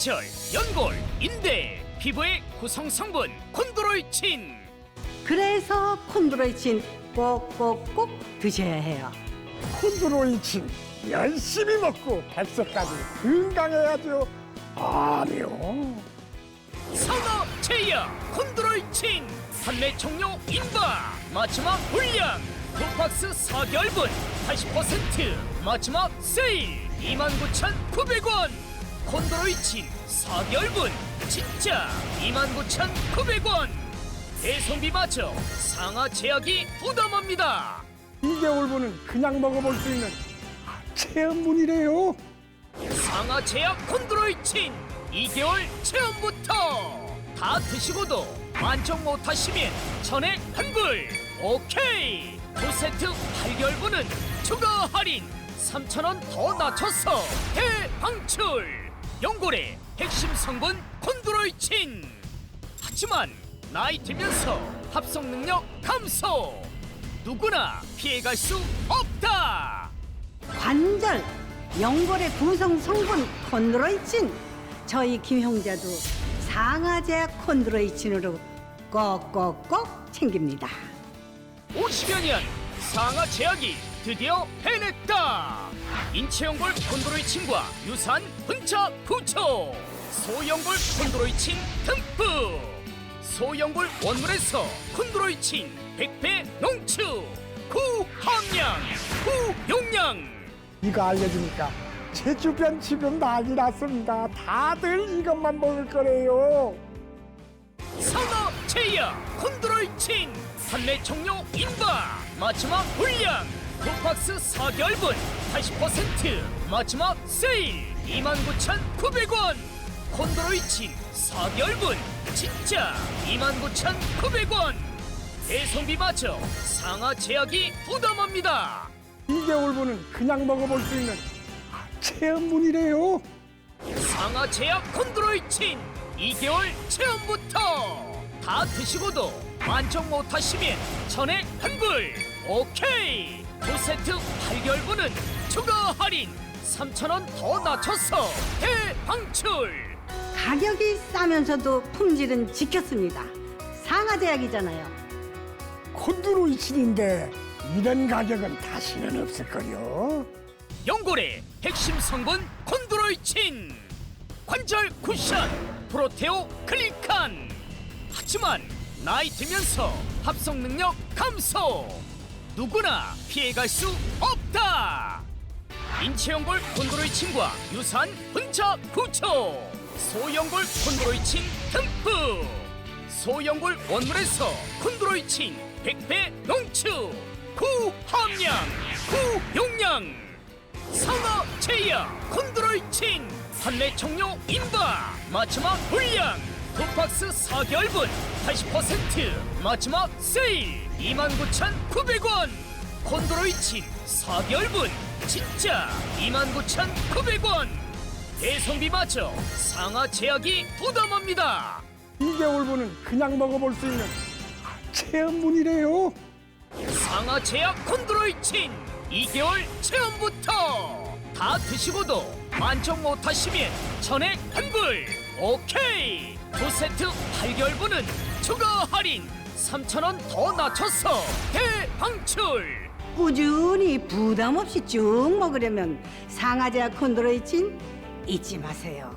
관절, 연골, 인대, 피부의 구성 성분 콘드로이친. 그래서 콘드로이친 꼭꼭꼭 드셔야 해요. 콘드로이친 열심히 먹고 백세까지 건강해야죠. 아니요. 산업 제약 콘드로이친 판매 종료 임박 마지막 물량 두 박스 4개월분 80% 마지막 세일 29,900원 콘드로이친 4개월분 진짜 29,900원. 배송비마저 상하 제약이 부담합니다. 2개월 분은 그냥 먹어볼 수 있는 체험분이래요. 상하 제약 콘드로이친 2개월 체험부터. 다 드시고도 만족 못하시면 전액 환불. 오케이. 두 세트 8개월 분은 추가 할인. 3,000원 더 낮춰서 대방출 연골의 핵심 성분 콘드로이친 하지만 나이 들면서 합성 능력 감소 누구나 피해갈 수 없다 관절, 연골의 구성 성분 콘드로이친. 저희 김형자도 상하제약 콘드로이친으로 꼭꼭꼭 챙깁니다. 50여 년 상하 제약이 드디어 해냈다. 인체연골 콘드로이친과 유사한 혼자 구초 소연골 콘드로이친 듬뿍 소연골 원물에서 콘드로이친 100배 농축 구함량 구용량 이거 알려주니까 제 주변 지금 난리 났습니다. 다들 이것만 먹을 거래요. 산업 제약 콘드로이친 판매 종료 임박 마지막 물량 두 박스 4개월분 80% 마지막 세일 29,900원. 콘드로이친 4개월분 진짜 29,900원. 배송비마저 상하 제약이 부담합니다. 2개월분은 그냥 먹어볼 수 있는 체험분이래요. 상하 제약 콘드로이친 2개월 체험부터 다 드시고도 만족 못하시면 전액 환불 오케이 두 세트 8개월분은 추가 할인 3,000원 더 낮춰서 대방출 가격이 싸면서도 품질은 지켰습니다. 상하제약이잖아요. 콘드로이친인데 이런 가격은 다시는 없을 거요. 연골의 핵심 성분 콘드로이친 관절 쿠션 프로테오 클리칸 하지만 나이 들면서 합성 능력 감소. 누구나 피해갈 수 없다. 인체연골 콘드로이친과 유사한 혼자 구초 소연골 콘드로이친 듬뿍 소연골 원물에서 콘드로이친 100배 농축. 구함량 구용량. 상하 제약 콘드로이친 판매 종료 임박 마지막 물량 두 박스 4개월분 80% 마지막 세일 29,900원. 콘드로이친 4개월분 진짜 29,900원. 배송비마저 상하 제약이 부담합니다. 2개월분은 그냥 먹어볼 수 있는 체험분이래요. 상하 제약 콘드로이친 2개월 체험부터 다 드시고도 만족 못하시면 전액 환불 오케이. 두 세트 8개월분은 추가 할인. 3,000원 더 낮춰서 대방출. 꾸준히 부담 없이 쭉 먹으려면 상하제약 콘드로이친 잊지 마세요.